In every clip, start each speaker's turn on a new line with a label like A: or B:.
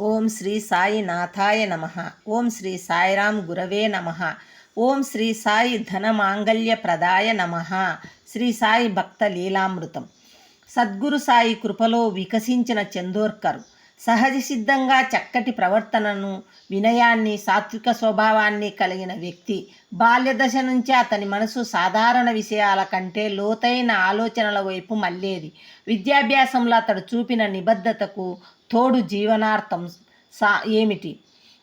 A: ఓం శ్రీ సాయినాథాయ నమ. ఓం శ్రీ సాయిరాం గురవే నమ. ఓం శ్రీ సాయి ధనమాంగల్య ప్రదాయ నమ. శ్రీ సాయి భక్త లీలామృతం. సద్గురు సాయి కృపలో వికసించిన చందోర్కర్. సహజ సిద్ధంగా చక్కటి ప్రవర్తనను వినయాన్ని సాత్విక స్వభావాన్ని కలిగిన వ్యక్తి. బాల్యదశ నుంచే అతని మనసు సాధారణ విషయాల కంటే లోతైన ఆలోచనల వైపు మళ్ళేది. విద్యాభ్యాసంలో అతడు చూపిన నిబద్ధతకు తోడు జీవనార్థం సా ఏమిటి?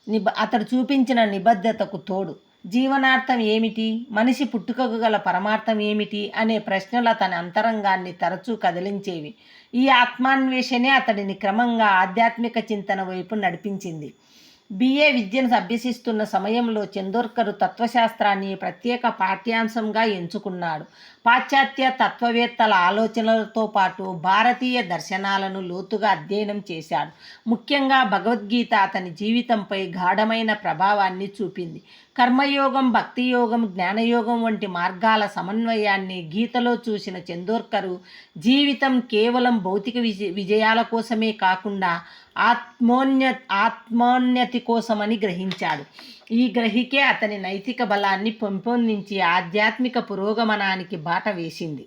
A: నిబ అతడు చూపించిన నిబద్ధతకు తోడు. జీవనార్థం ఏమిటి? మనిషి పుట్టుకకు గల పరమార్థం ఏమిటి? అనే ప్రశ్నలు అతని అంతరంగాన్ని తరచూ కదిలించేవి. ఈ ఆత్మాన్వేషణే అతడిని క్రమంగా ఆధ్యాత్మిక చింతన వైపు నడిపించింది. బిఏ విద్యను అభ్యసిస్తున్న సమయంలో చందోర్కరు తత్వశాస్త్రాన్ని ప్రత్యేక పాఠ్యాంశంగా ఎంచుకున్నాడు. పాశ్చాత్య తత్వవేత్తల ఆలోచనలతో పాటు భారతీయ దర్శనాలను లోతుగా అధ్యయనం చేశాడు. ముఖ్యంగా భగవద్గీత అతని జీవితంపై గాఢమైన ప్రభావాన్ని చూపింది. కర్మయోగం భక్తియోగం జ్ఞానయోగం వంటి మార్గాల సమన్వయాన్ని గీతలో చూసిన చందోర్కరు జీవితం కేవలం భౌతిక విజయ విజయాల కోసమే కాకుండా ఆత్మోన్య ఆత్మోన్నతి కోసమని గ్రహించాడు. ఈ గ్రహికే అతని నైతిక బలాన్ని పెంపొందించి ఆధ్యాత్మిక పురోగమనానికి బాట వేసింది.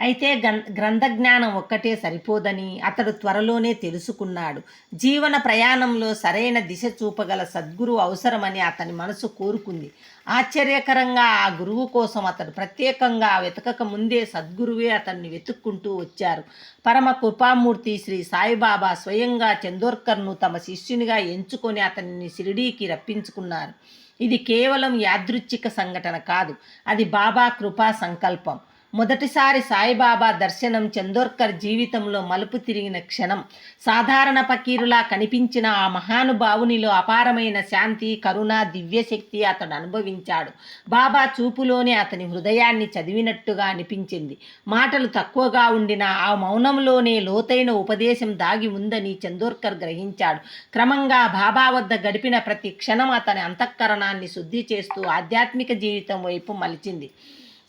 A: అయితే గ్రంథ గ్రంథజ్ఞానం ఒక్కటే సరిపోదని అతడు త్వరలోనే తెలుసుకున్నాడు. జీవన ప్రయాణంలో సరైన దిశ చూపగల సద్గురు అవసరమని అతని మనసు కోరుకుంది. ఆశ్చర్యకరంగా ఆ గురువు కోసం అతడు ప్రత్యేకంగా వెతకక ముందే సద్గురువే అతన్ని వెతుక్కుంటూ వచ్చారు. పరమ కృపామూర్తి శ్రీ సాయిబాబా స్వయంగా చందోర్కర్ను తమ శిష్యునిగా ఎంచుకొని అతన్ని షిరిడీకి రప్పించుకున్నారు. ఇది కేవలం యాదృచ్ఛిక సంఘటన కాదు. అది బాబా కృపా సంకల్పం. మొదటిసారి సాయిబాబా దర్శనం చందోర్కర్ జీవితంలో మలుపు తిరిగిన క్షణం. సాధారణ పకీరులా కనిపించిన ఆ మహానుభావునిలో అపారమైన శాంతి కరుణ దివ్యశక్తి అతడు అనుభవించాడు. బాబా చూపులోనే అతని హృదయాన్ని చదివినట్టుగా అనిపించింది. మాటలు తక్కువగా ఉండిన ఆ మౌనంలోనే లోతైన ఉపదేశం దాగి ఉందని చందోర్కర్ గ్రహించాడు. క్రమంగా బాబా వద్ద గడిపిన ప్రతి క్షణం అతని అంతఃకరణాన్ని శుద్ధి చేస్తూ ఆధ్యాత్మిక జీవితం వైపు మలిచింది.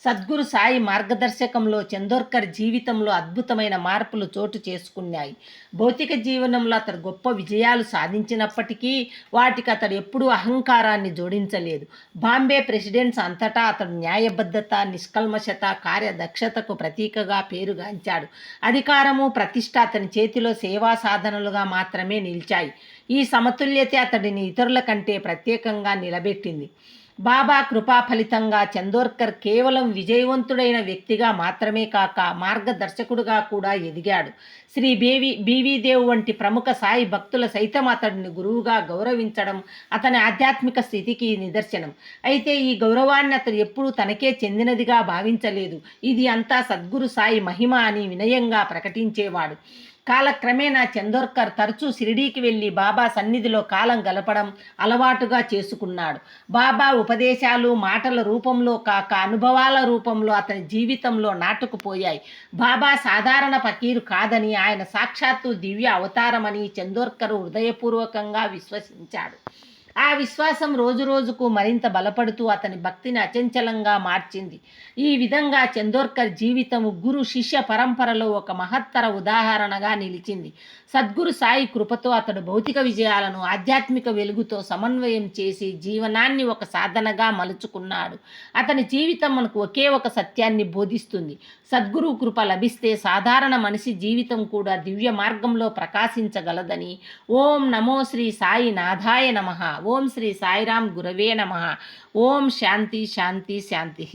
A: సద్గురు సాయి మార్గదర్శకంలో చందోర్కర్ జీవితంలో అద్భుతమైన మార్పులు చోటు చేసుకున్నాయి. భౌతిక జీవనంలో అతడు గొప్ప విజయాలు సాధించినప్పటికీ వాటికి అతడు ఎప్పుడూ అహంకారాన్ని జోడించలేదు. బాంబే ప్రెసిడెంట్స్ అంతటా అతడు న్యాయబద్ధత నిష్కల్మశత కార్యదక్షతకు ప్రతీకగా పేరుగాంచాడు. అధికారము ప్రతిష్ట అతని చేతిలో సేవా సాధనలుగా మాత్రమే నిలిచాయి. ఈ సమతుల్యత అతడిని ఇతరుల కంటే ప్రత్యేకంగా నిలబెట్టింది. బాబా కృపా ఫలితంగా చందోర్కర్ కేవలం విజయవంతుడైన వ్యక్తిగా మాత్రమే కాక మార్గదర్శకుడుగా కూడా ఎదిగాడు. శ్రీ బేవి బీవీదేవ్ వంటి ప్రముఖ సాయి భక్తుల సైతం అతడిని గురువుగా గౌరవించడం అతని ఆధ్యాత్మిక స్థితికి నిదర్శనం. అయితే ఈ గౌరవాన్ని అతడు ఎప్పుడూ తనకే చెందినదిగా భావించలేదు. ఇది అంతా సద్గురు సాయి మహిమ అని వినయంగా ప్రకటించేవాడు. కాలక్రమేణా చందోర్కర్ తరచూ షిరిడీకి వెళ్ళి బాబా సన్నిధిలో కాలం గలపడం అలవాటుగా చేసుకున్నాడు. బాబా ఉపదేశాలు మాటల రూపంలో కాక అనుభవాల రూపంలో అతని జీవితంలో నాటుకుపోయాయి. బాబా సాధారణ పకీరు కాదని ఆయన సాక్షాత్తు దివ్య అవతారమని చందోర్కర్ హృదయపూర్వకంగా విశ్వసించాడు. ఆ విశ్వాసం రోజు రోజుకు మరింత బలపడుతూ అతని భక్తిని అచంచలంగా మార్చింది. ఈ విధంగా చందోర్కర్ జీవితము గురు శిష్య పరంపరలో ఒక మహత్తర ఉదాహరణగా నిలిచింది. సద్గురు సాయి కృపతో అతడు భౌతిక విజయాలను ఆధ్యాత్మిక వెలుగుతో సమన్వయం చేసి జీవనాన్ని ఒక సాధనగా మలుచుకున్నాడు. అతని జీవితం మనకు ఒకే ఒక సత్యాన్ని బోధిస్తుంది. సద్గురు కృప లభిస్తే సాధారణ మనిషి జీవితం కూడా దివ్య మార్గంలో ప్రకాశించగలదని. ఓం నమో శ్రీ సాయి నాథాయ నమ. ఓం శ్రీ సాయిరాం గురవే నమ. ఓం శాంతి శాంతి శాంతి.